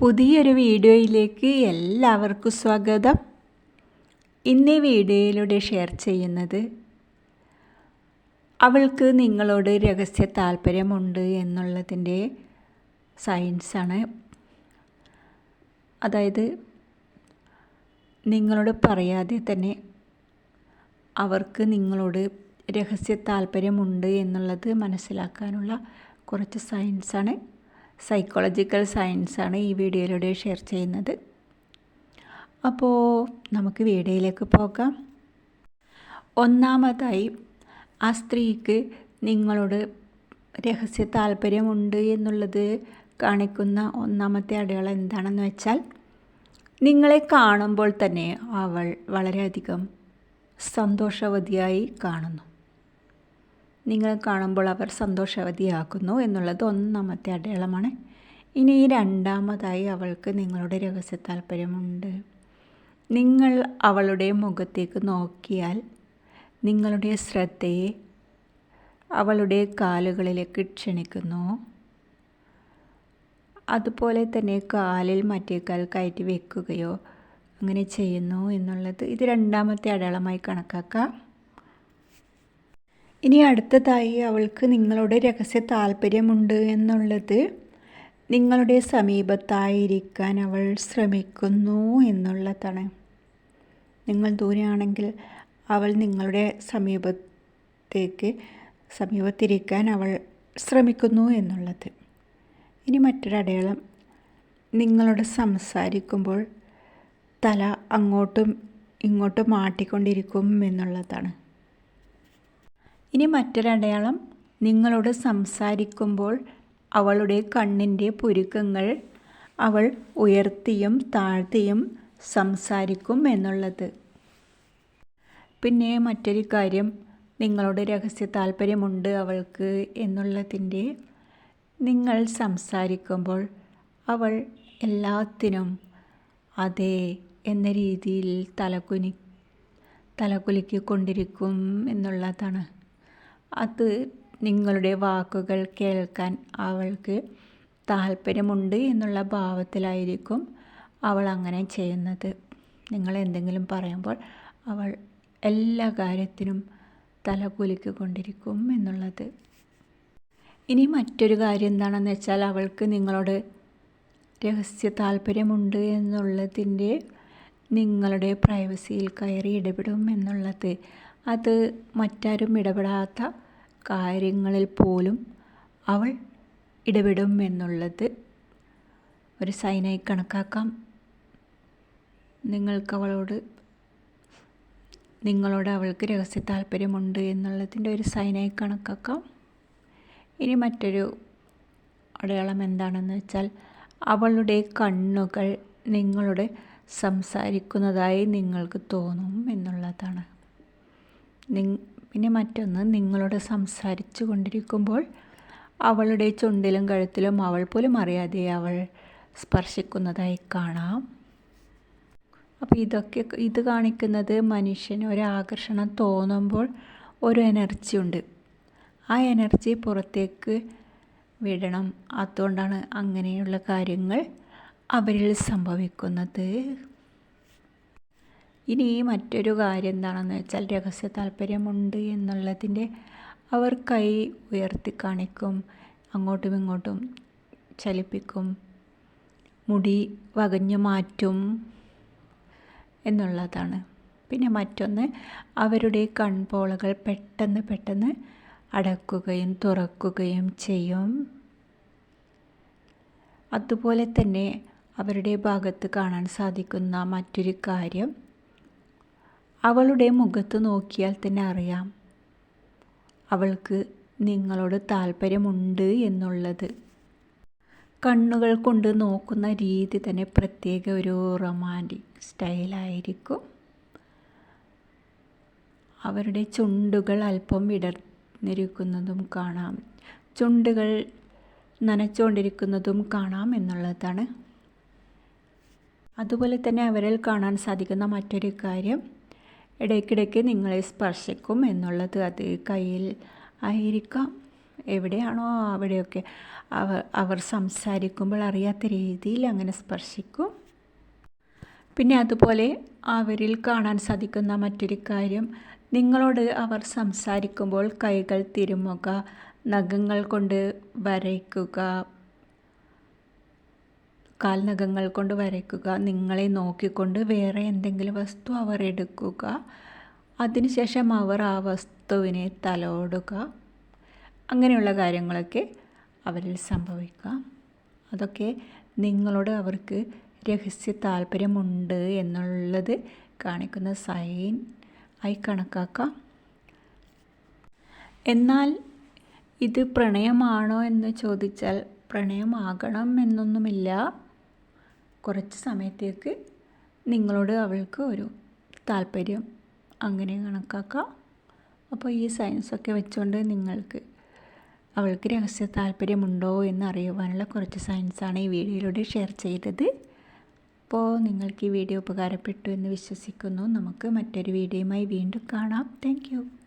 പുതിയൊരു വീഡിയോയിലേക്ക് എല്ലാവർക്കും സ്വാഗതം. ഇന്നീ വീഡിയോയിലൂടെ ഷെയർ ചെയ്യുന്നത് അവൾക്ക് നിങ്ങളോട് രഹസ്യ താല്പര്യമുണ്ട് എന്നുള്ളതിന്റെ സയൻസാണ്. അതായത് നിങ്ങളോട് പറയാതെ തന്നെ അവർക്ക് നിങ്ങളോട് രഹസ്യ താല്പര്യമുണ്ട് എന്നുള്ളത് മനസ്സിലാക്കാനുള്ള കുറച്ച് സയൻസാണ്. സൈക്കോളജിക്കൽ സയൻസാണ് ഈ വീഡിയോയിലൂടെ ഷെയർ ചെയ്യുന്നത്. അപ്പോൾ നമുക്ക് വീഡിയോയിലേക്ക് പോകാം. ഒന്നാമതായി ആ സ്ത്രീക്ക് നിങ്ങളോട് രഹസ്യ താല്പര്യമുണ്ട് എന്നുള്ളത് കാണിക്കുന്ന ഒന്നാമത്തെ അടയാളം എന്താണെന്ന് വെച്ചാൽ നിങ്ങളെ കാണുമ്പോൾ തന്നെ അവൾ വളരെയധികം സന്തോഷവതിയായി കാണുന്നു. നിങ്ങളെ കാണുമ്പോൾ അവർ സന്തോഷവതിയാക്കുന്നു എന്നുള്ളത് ഒന്നാമത്തെ അടയാളമാണ്. ഇനി രണ്ടാമതായി അവൾക്ക് നിങ്ങളുടെ രഹസ്യ താല്പര്യമുണ്ട്. നിങ്ങൾ അവളുടെ മുഖത്തേക്ക് നോക്കിയാൽ നിങ്ങളുടെ ശ്രദ്ധയെ അവളുടെ കാലുകളിലേക്ക് ക്ഷണിക്കുന്നു. അതുപോലെ തന്നെ കാലിൽ മറ്റേ കാൽ കയറ്റി വെക്കുകയോ അങ്ങനെ ചെയ്യുന്നു എന്നുള്ളത് ഇത് രണ്ടാമത്തെ അടയാളമായി കണക്കാക്കാം. ഇനി അടുത്തതായി അവൾക്ക് നിങ്ങളുടെ രഹസ്യ താല്പര്യമുണ്ട് എന്നുള്ളത് നിങ്ങളുടെ സമീപത്തായിരിക്കാൻ അവൾ ശ്രമിക്കുന്നു എന്നുള്ളതാണ്. നിങ്ങൾ ദൂരെയാണെങ്കിൽ അവൾ നിങ്ങളുടെ സമീപത്തേക്ക് സമീപത്തിരിക്കാൻ അവൾ ശ്രമിക്കുന്നു എന്നുള്ളത്. ഇനി മറ്റൊരടയാളം നിങ്ങളോട് സംസാരിക്കുമ്പോൾ തല അങ്ങോട്ടും ഇങ്ങോട്ടും മാട്ടിക്കൊണ്ടിരിക്കും എന്നുള്ളതാണ്. ഇനി മറ്റൊരടയാളം. നിങ്ങളോട് സംസാരിക്കുമ്പോൾ അവളുടെ കണ്ണിന്റെ പുരുക്കങ്ങൾ അവൾ ഉയർത്തിയും താഴ്ത്തിയും സംസാരിക്കും എന്നുള്ളത്. പിന്നെ മറ്റൊരു കാര്യം. നിങ്ങളോട് രഹസ്യ താല്പര്യമുണ്ട് അവൾക്ക് എന്നുള്ളതിന്റെ നിങ്ങൾ സംസാരിക്കുമ്പോൾ അവൾ എല്ലാത്തിനും അതെ എന്ന രീതിയിൽ തലകുനി തലകുലുക്കിക്കൊണ്ടിരിക്കും എന്നുള്ളതാണ്. അത് നിങ്ങളുടെ വാക്കുകൾ കേൾക്കാൻ അവൾക്ക് താല്പര്യമുണ്ട് എന്നുള്ള ഭാവത്തിലായിരിക്കും അവൾ അങ്ങനെ ചെയ്യുന്നത്. നിങ്ങൾ എന്തെങ്കിലും പറയുമ്പോൾ അവൾ എല്ലാ കാര്യത്തിനും തല കുലുക്കിക്കൊണ്ടിരിക്കും എന്നുള്ളത്. ഇനി മറ്റൊരു കാര്യം എന്താണെന്ന് വെച്ചാൽ അവൾക്ക് നിങ്ങളോട് രഹസ്യ താല്പര്യമുണ്ട് എന്നുള്ളതിന്റെ നിങ്ങളുടെ പ്രൈവസിയിൽ കയറി ഇടപെടും എന്നുള്ളത് അത് മറ്റാരും ഇടപെടാത്ത കാര്യങ്ങളിൽ പോലും അവൾ ഇടപെടും എന്നുള്ളത് ഒരു സൈനായി കണക്കാക്കാം. നിങ്ങൾക്ക് അവളോട് നിങ്ങളോട് അവൾക്ക് രഹസ്യ താല്പര്യമുണ്ട് എന്നുള്ളതിന്റെ ഒരു സൈനായി കണക്കാക്കാം. ഇനി മറ്റൊരു അടയാളം എന്താണെന്ന് വെച്ചാൽ അവളുടെ കണ്ണുകൾ നിങ്ങളോട് സംസാരിക്കുന്നതായി നിങ്ങൾക്ക് തോന്നും എന്നുള്ളതാണ്. പിന്നെ മറ്റൊന്ന് നിങ്ങളോട് സംസാരിച്ചു കൊണ്ടിരിക്കുമ്പോൾ അവളുടെ ചുണ്ടിലും കഴുത്തിലും അവൾ പോലും അറിയാതെ അവൾ സ്പർശിക്കുന്നതായി കാണാം. അപ്പോൾ ഇതൊക്കെ ഇത് കാണിക്കുന്നത് മനുഷ്യന് ഒരു ആകർഷണം തോന്നുമ്പോൾ ഒരു എനർജി ഉണ്ട്. ആ എനർജി പുറത്തേക്ക് വിടണം. അതുകൊണ്ടാണ് അങ്ങനെയുള്ള കാര്യങ്ങൾ അവരിൽ സംഭവിക്കുന്നത്. ഇനി മറ്റൊരു കാര്യം എന്താണെന്ന് വെച്ചാൽ രഹസ്യ താല്പര്യമുണ്ട് എന്നുള്ളതിന്റെ അവർ കൈ ഉയർത്തി കാണിക്കും അങ്ങോട്ടും ഇങ്ങോട്ടും ചലിപ്പിക്കും മുടി വകഞ്ഞു മാറ്റും എന്നുള്ളതാണ്. പിന്നെ മറ്റൊന്ന് അവരുടെ കൺപോളകൾ പെട്ടെന്ന് പെട്ടെന്ന് അടക്കുകയും തുറക്കുകയും ചെയ്യും. അതുപോലെ തന്നെ അവരുടെ ഭാഗത്ത് കാണാൻ സാധിക്കുന്ന മറ്റൊരു കാര്യം അവളുടെ മുഖത്ത് നോക്കിയാൽ തന്നെ അറിയാം. അവൾക്ക് നിങ്ങളോട് താല്പര്യമുണ്ട് എന്നുള്ളത്. കണ്ണുകൾ കൊണ്ട് നോക്കുന്ന രീതി തന്നെ പ്രത്യേക ഒരു റൊമാന്റിക് സ്റ്റൈലായിരിക്കും അവരുടെ ചുണ്ടുകൾ അല്പം വിടർന്നിരിക്കുന്നതും കാണാം. ചുണ്ടുകൾ നനച്ചുകൊണ്ടിരിക്കുന്നതും കാണാം എന്നുള്ളതാണ്. അതുപോലെ തന്നെ അവരിൽ കാണാൻ സാധിക്കുന്ന മറ്റൊരു കാര്യം ഇടയ്ക്കിടയ്ക്ക് നിങ്ങളെ സ്പർശിക്കും എന്നുള്ളത് അത് കയ്യിൽ ആയിരിക്കാം. എവിടെയാണോ അവിടെയൊക്കെ അവർ അവർ സംസാരിക്കുമ്പോൾ അറിയാത്ത രീതിയിൽ അങ്ങനെ സ്പർശിക്കും. പിന്നെ അതുപോലെ അവരിൽ കാണാൻ സാധിക്കുന്ന മറ്റൊരു കാര്യം നിങ്ങളോട് അവർ സംസാരിക്കുമ്പോൾ കൈകൾ തിരുമുക നഖങ്ങൾ കൊണ്ട് വരയ്ക്കുക കാൽനഖങ്ങൾ കൊണ്ട് വരയ്ക്കുക. നിങ്ങളെ നോക്കിക്കൊണ്ട് വേറെ എന്തെങ്കിലും വസ്തു അവർ എടുക്കുക. അതിനുശേഷം അവർ ആ വസ്തുവിനെ തലോടുക. അങ്ങനെയുള്ള കാര്യങ്ങളൊക്കെ അവരിൽ സംഭവിക്കാം. അതൊക്കെ നിങ്ങളോട് അവർക്ക് രഹസ്യ താല്പര്യമുണ്ട് എന്നുള്ളത് കാണിക്കുന്ന സൈൻ ആയി കണക്കാക്കാം. എന്നാൽ ഇത് പ്രണയമാണോ എന്ന് ചോദിച്ചാൽ പ്രണയമാകണം എന്നൊന്നുമില്ല. കുറച്ച് സമയത്തേക്ക് നിങ്ങളോട് അവൾക്ക് ഒരു താല്പര്യം. അങ്ങനെ കണക്കാക്കാം. അപ്പോൾ ഈ സയൻസൊക്കെ വെച്ചുകൊണ്ട് നിങ്ങൾക്ക് അവൾക്ക് രഹസ്യ താല്പര്യമുണ്ടോ എന്ന് അറിയുവാനുള്ള കുറച്ച് സയൻസാണ് ഈ വീഡിയോയിലൂടെ ഷെയർ ചെയ്തത്. അപ്പോൾ നിങ്ങൾക്ക് ഈ വീഡിയോ ഉപകാരപ്പെട്ടു എന്ന് വിശ്വസിക്കുന്നു. നമുക്ക് മറ്റൊരു വീഡിയോയുമായി വീണ്ടും കാണാം. താങ്ക്